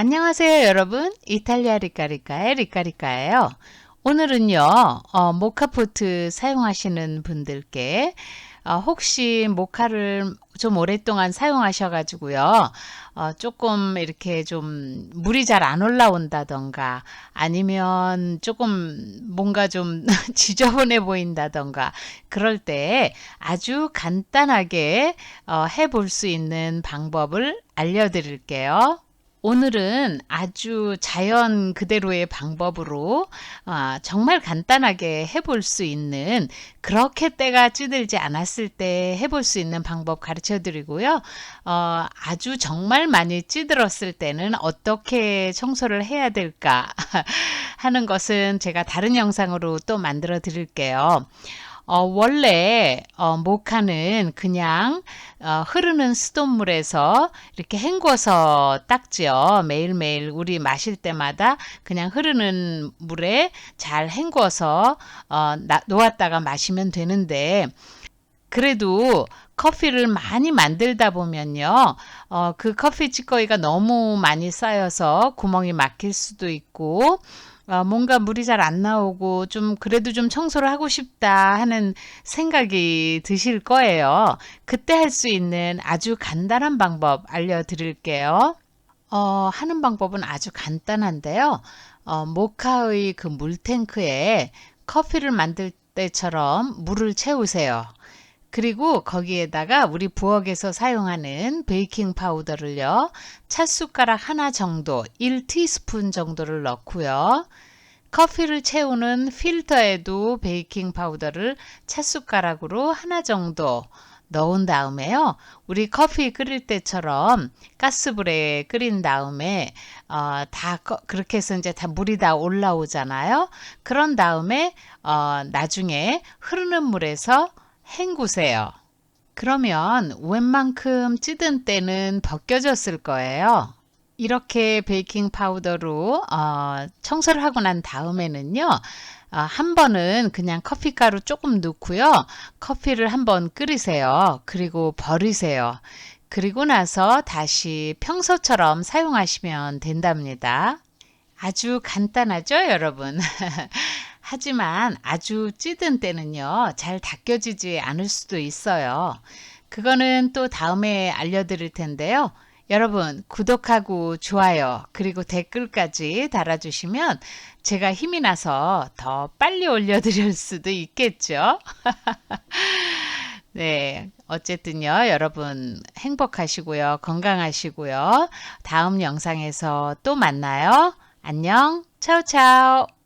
안녕하세요, 여러분. 이탈리아 리카리카의 리카리카예요. 오늘은요, 어, 모카포트 사용하시는 분들께 어, 혹시 모카를 좀 오랫동안 사용하셔 가지고요, 어, 조금 이렇게 좀 물이 잘 안 올라온다던가, 아니면 조금 뭔가 좀 지저분해 보인다던가, 그럴 때 아주 간단하게 어, 해볼 수 있는 방법을 알려드릴게요. 오늘은 아주 자연 그대로의 방법으로 아, 정말 간단하게 해볼 수 있는 그렇게 때가 찌들지 않았을 때 해볼 수 있는 방법 가르쳐 드리고요. 어, 아주 정말 많이 찌들었을 때는 어떻게 청소를 해야 될까 하는 것은 제가 다른 영상으로 또 만들어 드릴게요. 어, 원래 어, 모카는 그냥 어, 흐르는 수돗물에서 이렇게 헹궈서 닦지요. 매일매일 우리 마실 때마다 그냥 흐르는 물에 잘 헹궈서 어, 나, 놓았다가 마시면 되는데 그래도 커피를 많이 만들다 보면요, 어, 그 커피 찌꺼기가 너무 많이 쌓여서 구멍이 막힐 수도 있고, 어, 뭔가 물이 잘 안 나오고 좀 그래도 좀 청소를 하고 싶다 하는 생각이 드실 거예요. 그때 할 수 있는 아주 간단한 방법 알려드릴게요. 어, 하는 방법은 아주 간단한데요. 어, 모카의 그 물탱크에 커피를 만들 때처럼 물을 채우세요. 그리고 거기에다가 우리 부엌에서 사용하는 베이킹 파우더를요. 찻숟가락 하나 정도, 1티스푼 정도를 넣고요. 커피를 채우는 필터에도 베이킹 파우더를 찻숟가락으로 하나 정도 넣은 다음에요. 우리 커피 끓일 때처럼 가스불에 끓인 다음에 어, 다 그렇게 해서 이제 다 물이 다 올라오잖아요. 그런 다음에 어, 나중에 흐르는 물에서 헹구세요. 그러면 웬만큼 찌든 때는 벗겨졌을 거예요. 이렇게 베이킹 파우더로 어, 청소를 하고 난 다음에는요. 어, 한 번은 그냥 커피가루 조금 넣고요. 커피를 한번 끓이세요. 그리고 버리세요. 그리고 나서 다시 평소처럼 사용하시면 된답니다. 아주 간단하죠, 여러분? 하지만 아주 찌든 때는요, 잘 닦여지지 않을 수도 있어요. 그거는 또 다음에 알려드릴 텐데요. 여러분, 구독하고 좋아요, 그리고 댓글까지 달아주시면 제가 힘이 나서 더 빨리 올려드릴 수도 있겠죠. 네. 어쨌든요, 여러분 행복하시고요, 건강하시고요. 다음 영상에서 또 만나요. 안녕, 차오차오.